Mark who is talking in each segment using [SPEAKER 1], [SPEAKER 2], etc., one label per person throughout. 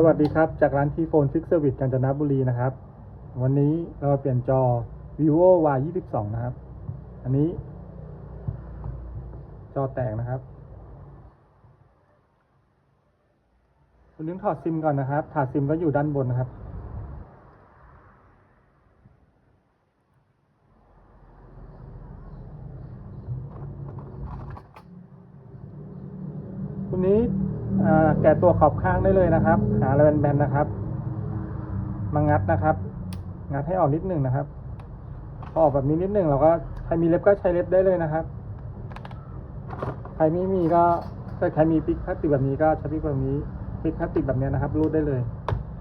[SPEAKER 1] สวัสดีครับ จากร้านทีโฟนฟิกเซอร์วิสกาญจนบุรีนะครับ วันนี้เราเปลี่ยนจอ vivo y 2 2นะครับ อันนี้ จอแตกนะครับคุณนึงถอดซิมก่อนนะครับ ถอดซิมก็อยู่ด้านบนนะครับ คุณนี้ แกะตัวขอบข้างได้เลยนะครับ หาอะไรแบนๆนะครับ มางัดนะครับ งัดให้ออกนิดหนึ่งนะครับพอออกแบบนี้นิดหนึ่งเราก็ใครมีเล็บก็ใช้เล็บได้เลยนะครับ ใครไม่มีก็ถ้าใครมีปิกพลาสติกแบบนี้ก็ใช้ปิกแบบนี้ปิกพลาสติกแบบนี้นะครับ รูดได้เลย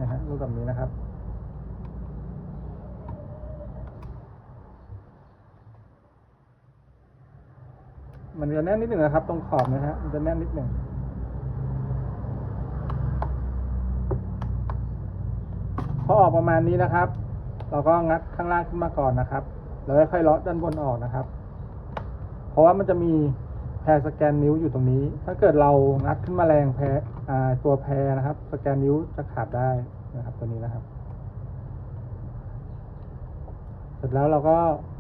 [SPEAKER 1] นะฮะรูดแบบนี้นะครับมันจะแน่นนิดหนึ่งนะครับ ตรงขอบนะฮะมันจะแน่นนิดหนึ่ง พอออกประมาณนี้นะครับ เราก็งัดข้างล่างขึ้นมาก่อนนะครับแล้วค่อยๆเลาะด้านบนออกนะครับ เพราะว่ามันจะมีแพรสแกนนิ้วอยู่ตรงนี้ ถ้าเกิดเรางัดขึ้นมาแรงแพรตัวแพรนะครับ สแกนนิ้วจะขาดได้นะครับ ตัวนี้นะครับ เสร็จแล้วเราก็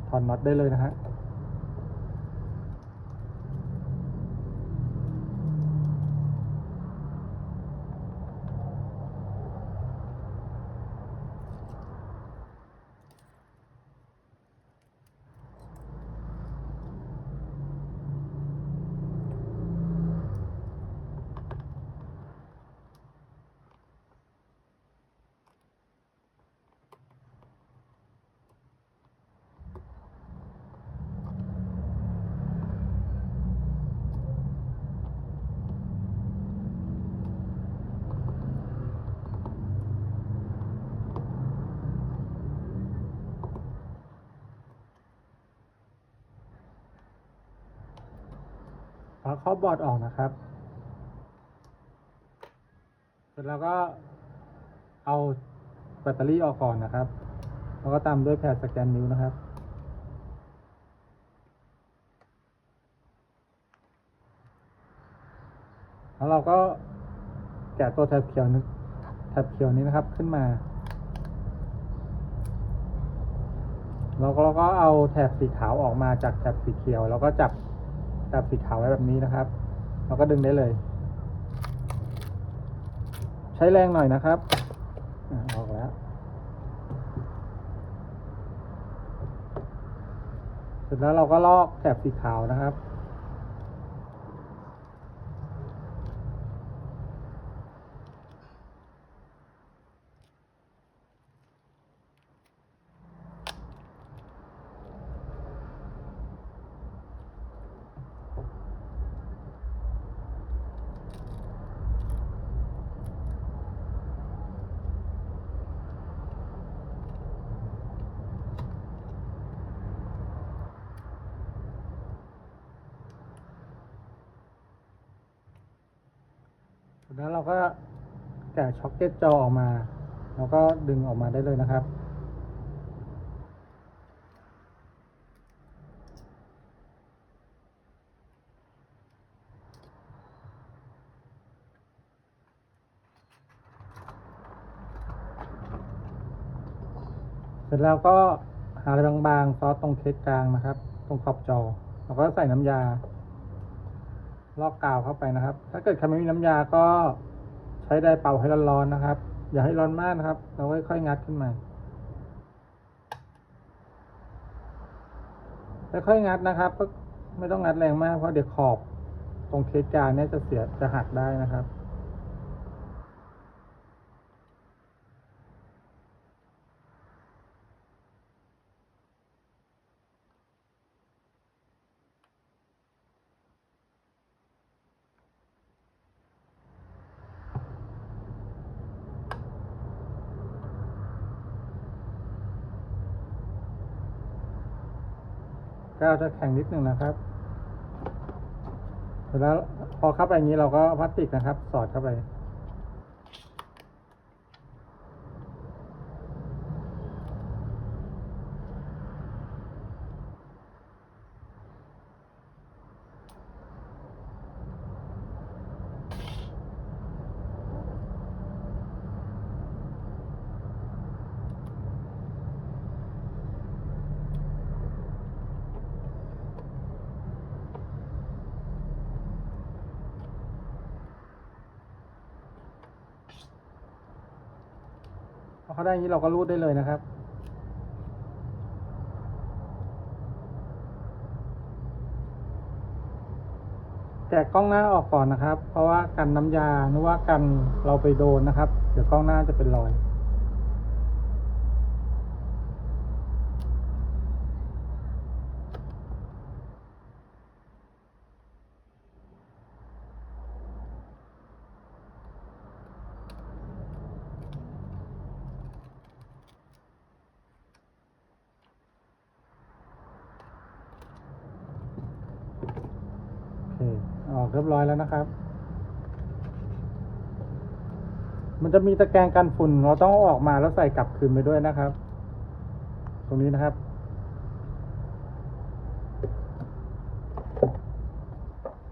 [SPEAKER 1] ถอดน็อตได้เลยนะฮะ เอาข้อบอร์ดออกนะครับ เสร็จแล้วก็เอาแบตเตอรี่ออกก่อนนะครับ แล้วก็ตามด้วยแผ่นสแกนนิ้วนะครับ แล้วเราก็แกะตัวแถบเขียวนึแถบเขียวนี้นะครับขึ้นมาแล้วก็เราก็เอาแถบสีขาวออกมาจากแถบสีเขียว แล้วก็จับ แถบสีขาวไว้แบบนี้นะครับ เราก็ดึงได้เลย ใช้แรงหน่อยนะครับอออกแล้วเสร็จแล้วเราก็ลอกแถบสีขาวนะครับ แล้วเราก็แกะช็อคเก็ตจอออกมา แล้วก็ดึงออกมาได้เลยนะครับ เสร็จแล้วก็หาอะไรบางๆซอสตรงเคสกลางนะครับ ตรงขอบจอ แล้วก็ใส่น้ำยา ลอกกาวเข้าไปนะครับ ถ้าเกิดใครไม่มีน้ำยาก็ใช้ได้เป่าให้ร้อนๆนะครับ อย่าให้ร้อนมากนะครับ เราค่อยๆงัดขึ้นมาค่อยๆงัดนะครับก็ไม่ต้องงัดแรงมากเพราะเดี๋ยวขอบตรงเคสกางเนี่ยจะเสียจะหักได้นะครับ ก้าวจะแข็งนิดหนึ่งนะครับเสร็จแล้วพอเข้าไปอย่างนี้เราก็พลาสติกนะครับ สอดเข้าไป เขาได้อย่างนี้เราก็รูดได้เลยนะครับ แกะกล้องหน้าออกก่อนนะครับ เพราะว่ากันน้ำยาหรือว่ากันเราไปโดนนะครับ เดี๋ยวกล้องหน้าจะเป็นรอย ออกเรียบร้อยแล้วนะครับ มันจะมีตะแกรงกันฝุ่น เราต้องเอาออกมาแล้วใส่กลับคืนไปด้วยนะครับ ตรงนี้นะครับ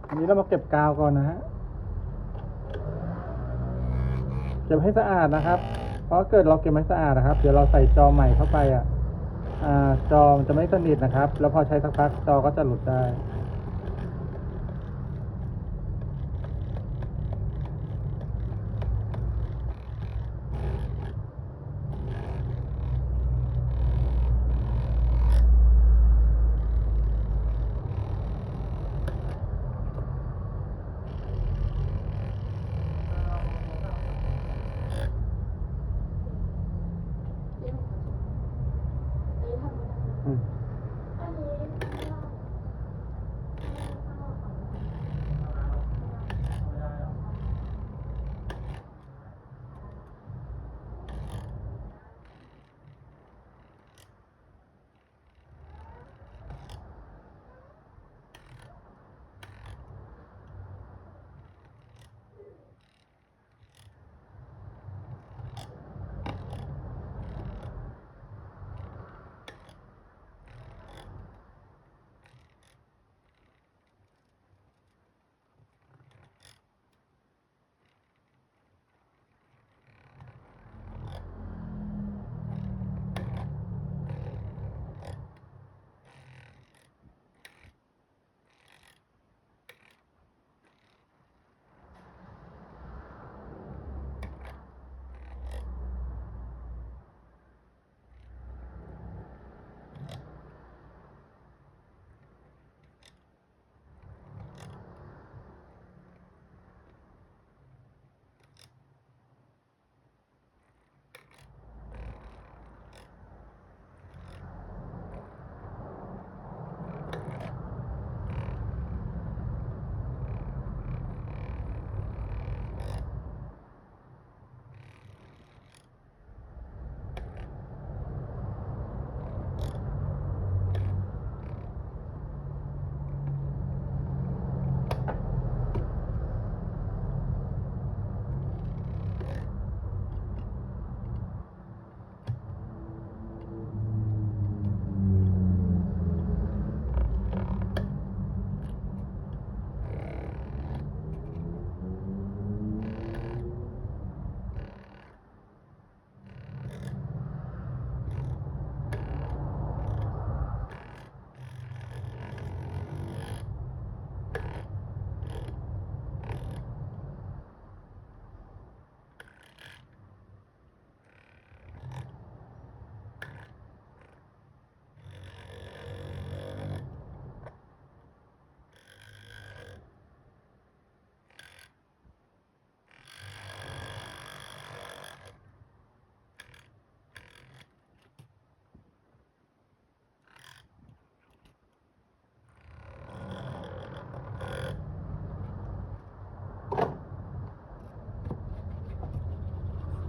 [SPEAKER 1] อันนี้เรามาเก็บกาวก่อนนะฮะ เก็บให้สะอาดนะครับ เพราะเกิดเราเก็บไม่สะอาดนะครับ เดี๋ยวเราใส่จอใหม่เข้าไปอะอ่าจอมันจะไม่สนิทนะครับ แล้วพอใช้สักพักจอก็จะหลุดได้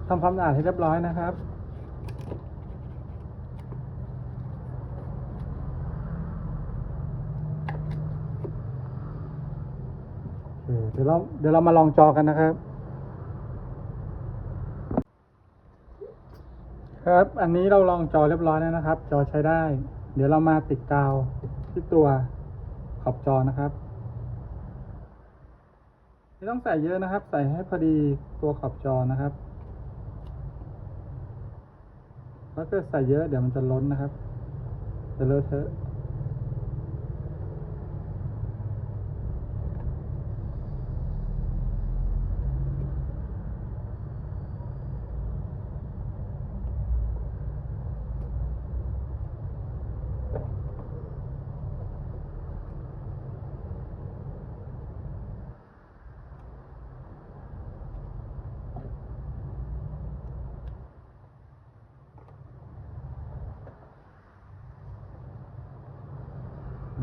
[SPEAKER 1] ทำความสะอาดให้เรียบร้อยนะครับ เดี๋ยวเราเดี๋ยวเรามาลองจอกันนะครับ ครับ อันนี้เราลองจอเรียบร้อยแล้วนะครับ จอใช้ได้ เดี๋ยวเรามาติดกาวที่ตัวขอบจอนะครับไม่ต้องใส่เยอะนะครับ ใส่ให้พอดีตัวขอบจอนะครับ แล้วก็ใส่เยอะเดี๋ยวมันจะล้นนะครับจะเลอะเทอะ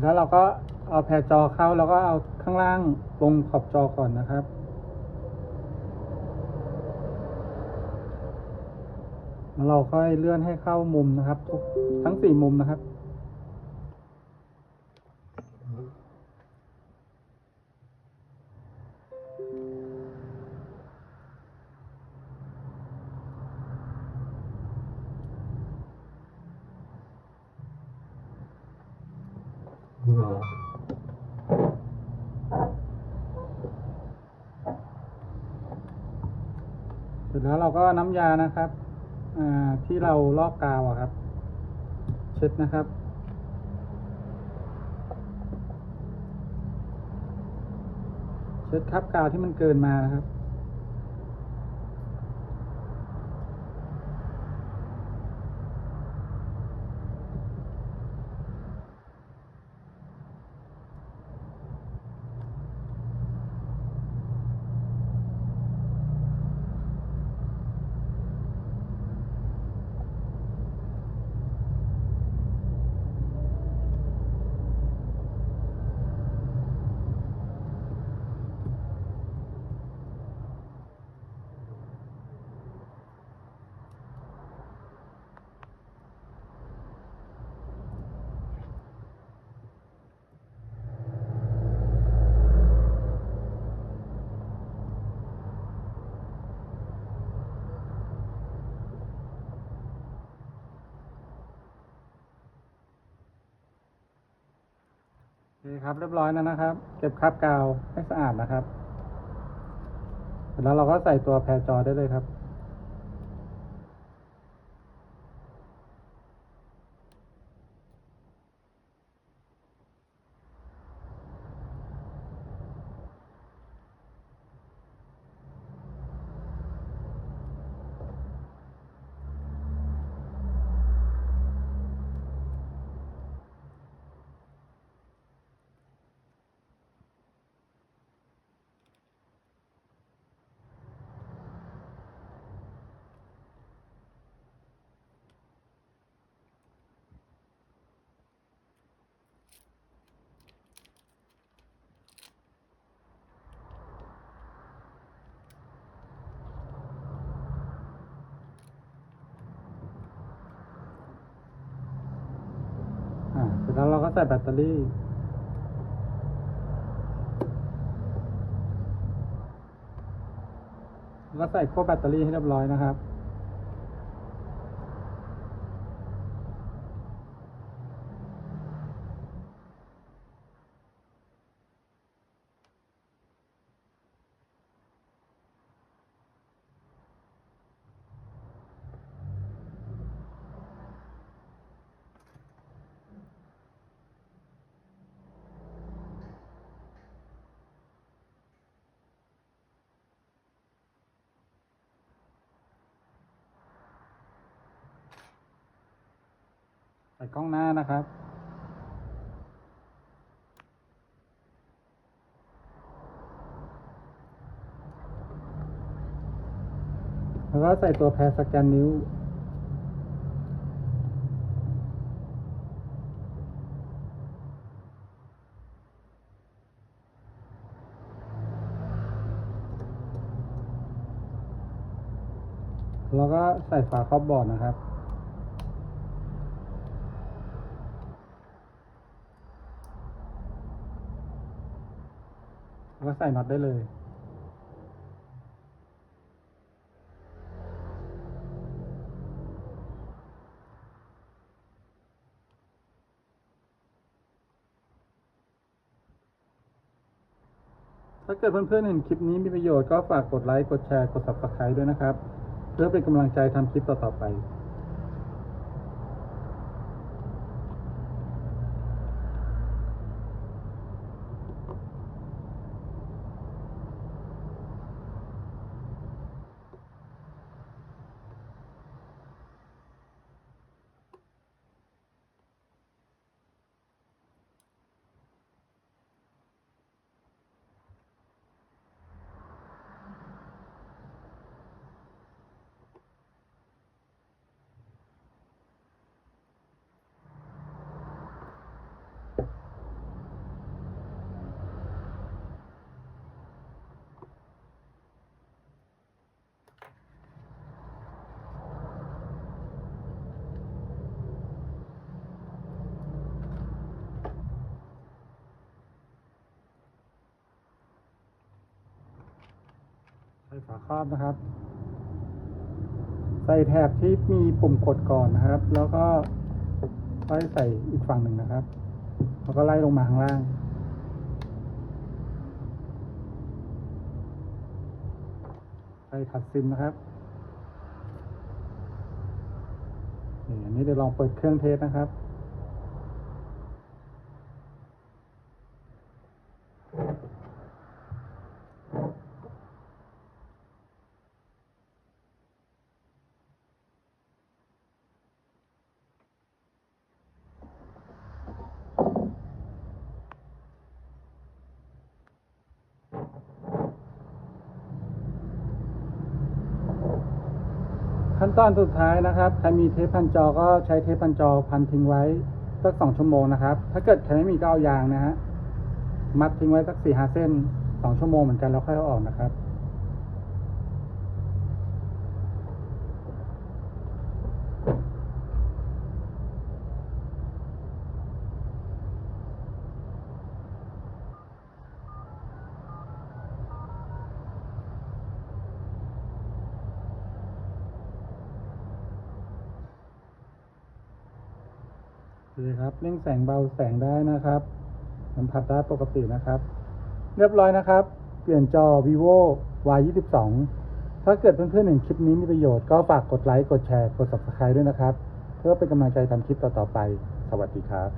[SPEAKER 1] แล้วเราก็เอาแผ่จอเข้าแล้วก็เอาข้างล่างลงขอบจอก่อนนะครับ แล้วเราค่อยเลื่อนให้เข้ามุมนะครับทุกทั้งสี่มุมนะครับ เสร็จแล้วเราก็น้ำยานะครับอที่เราลอกกาวอะครับ เช็ดนะครับเช็ดครับกาวที่มันเกินมานะครับ โอเครับเรียบร้อยแล้วนะครับ เก็บคราบกาวให้สะอาดนะครับ แล้วเราก็ใส่ตัวแพรจอได้เลยครับ เสร็จแล้วเราก็ใส่แบตเตอรี่แล้วก็ใส่ขั้วแบตเตอรี่ให้เรียบร้อยนะครับ ส่กล้องหน้านะครับ แล้วก็ใส่ตัวแพรสแกนนิ้วแล้วก็ใส่ฝาครอบบอร์ดนะครับ แล้วก็ ใส่น็อตได้เลย ถ้าเกิดเพื่อนๆเห็นคลิปนี้มีประโยชน์ก็ฝากกดไลค์ กดแชร์ กด subscribe ด้วยนะครับ เพื่อเป็นกำลังใจทำคลิปต่อๆไป ฝาครอบนะครับ ใส่แถบที่มีปุ่มกดก่อนนะครับ แล้วก็ค่อยใส่อีกฝั่งหนึ่งนะครับแล้วก็ไล่ลงมาข้างล่างใส่ถัดซิมนะครับนี่อันนี้เดี๋ยวลองเปิดเครื่องเทสนะครับ ขั้นตอนสุดท้ายนะครับ ใครมีเทปพันจอก็ใช้เทปพันจอพันทิ้งไว้สักสองชั่วโมงนะครับ ถ้าเกิดใครไม่มีก็เอายางนะฮะ มัดทิ้งไว้สักสี่ห้าเส้นสองชั่วโมงเหมือนกันแล้วค่อยเอาออกนะครับ ดีครับเร่งแสงเบาแสงได้นะครับสัมผัสได้ปกตินะครับ เรียบร้อยนะครับ เปลี่ยนจอ vivo y 2 2ถ้าเกิดเพื่อนๆเห็นคลิปนี้มีประโยชน์ก็ฝากกดไลค์ กดแชร์ กด subscribe ด้วยนะครับ เพื่อเป็นกำลังใจทำคลิปต่อๆไป สวัสดีครับ